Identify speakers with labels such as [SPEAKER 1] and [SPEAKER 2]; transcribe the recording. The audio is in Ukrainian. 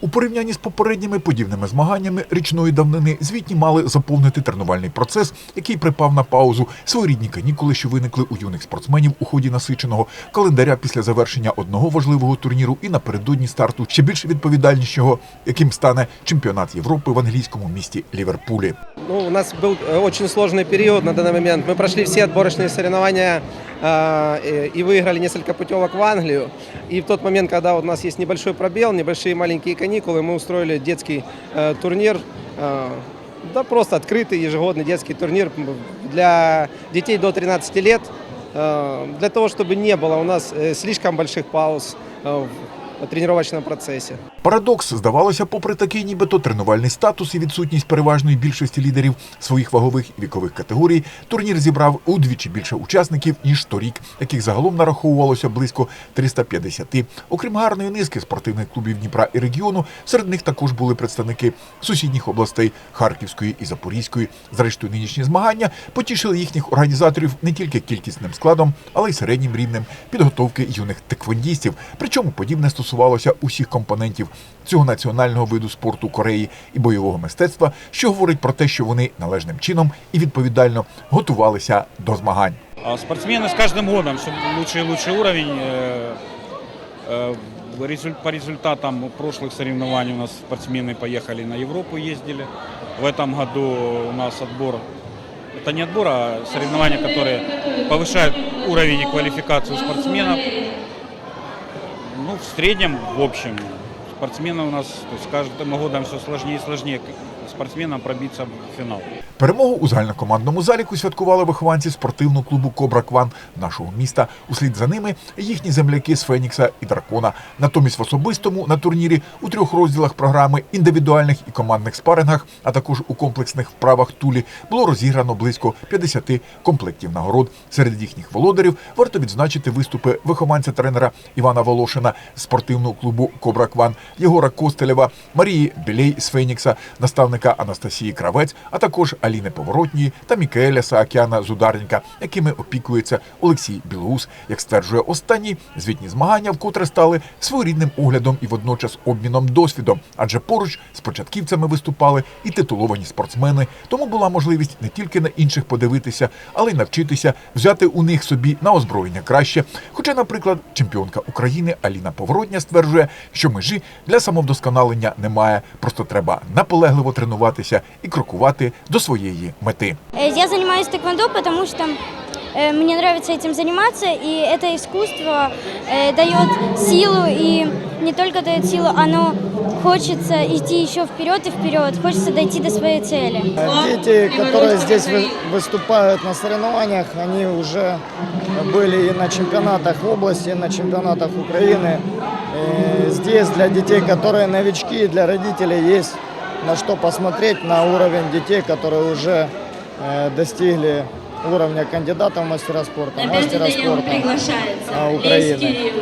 [SPEAKER 1] У порівнянні з попередніми подібними змаганнями річної давнини звітні мали заповнити тренувальний процес, який припав на паузу, своєрідні канікули, що виникли у юних спортсменів у ході насиченого календаря після завершення одного важливого турніру і напередодні старту ще більш відповідальнішого, яким стане чемпіонат Європи в англійському місті Ліверпулі.
[SPEAKER 2] Ну, у нас был э, очень сложный период на данный момент. Мы прошли все отборочные соревнования э, и и выиграли несколько путевок в Англию. И в тот момент, когда у нас есть небольшой пробел, небольшие маленькие каникулы, мы устроили детский э, турнир. э, да, просто открытый ежегодный детский турнир для детей до 13 лет. э, Для того, чтобы не было у нас э, слишком больших пауз э, в тренировочном процессе.
[SPEAKER 1] Парадокс, здавалося, попри такий нібито тренувальний статус і відсутність переважної більшості лідерів своїх вагових і вікових категорій, турнір зібрав удвічі більше учасників, ніж торік, яких загалом нараховувалося близько 350. Окрім гарної низки спортивних клубів Дніпра і регіону, серед них також були представники сусідніх областей Харківської і Запорізької. Зрештою, нинішні змагання потішили їхніх організаторів не тільки кількісним складом, але й середнім рівнем підготовки юних теквондістів. Причому подібне стосувалося усіх компонентів цього національного виду спорту Кореї і бойового мистецтва, що говорить про те, що вони належним чином і відповідально готувалися до змагань.
[SPEAKER 3] А Спортсмены с каждым годом все лучше и лучше уровень. Э, э, в резуль- По результатам прошлых соревнований у нас спортсмены поехали на Европу, ездили. В этом году у нас отбор, это не отбор, а соревнования, которые повышают уровень и квалификацию спортсменов. Ну, в среднем, в общем, спортсмены у нас с каждым годом все сложнее и сложнее спортсменам пробиться в финал.
[SPEAKER 1] Перемогу у загальнокомандному заліку святкували вихованці спортивного клубу Кобра Кван нашого міста. Услід за ними їхні земляки з Фенікса і Дракона. Натомість в особистому на турнірі у трьох розділах програми індивідуальних і командних спарингах, а також у комплексних вправах тулі було розіграно близько 50 комплектів нагород. Серед їхніх володарів варто відзначити виступи вихованця тренера Івана Волошина спортивного клубу Кобра Кван, Єгора Костелєва, Марії Білей з Фенікса, наставника Анастасії Кравець, а також Аліни Поворотньої та Мікаеля Саакяна з Ударника, якими опікується Олексій Білоус. Як стверджує останній, звітні змагання вкотре стали своєрідним оглядом і водночас обміном досвідом, адже поруч з початківцями виступали і титуловані спортсмени. Тому була можливість не тільки на інших подивитися, але й навчитися взяти у них собі на озброєння краще. Хоча, наприклад, чемпіонка України Аліна Поворотня стверджує, що межі для самовдосконалення немає, просто треба наполегливо тренуватися і крокувати до своєї мети.
[SPEAKER 4] Э, Я занимаюсь тэквондо, потому что э, мне нравится этим заниматься, и это искусство э, дает силу, и не только дает силу, оно хочется идти еще вперед и вперед, хочется дойти до своей цели.
[SPEAKER 5] Дети, которые здесь вы- выступают на соревнованиях, они уже были и на чемпионатах области, и на чемпионатах Украины. И здесь для детей, которые новички, для родителей есть на что посмотреть, на уровень детей, которые уже э, достигли уровня кандидата в мастера спорта, мастера спорта
[SPEAKER 6] приглашается
[SPEAKER 5] Украины.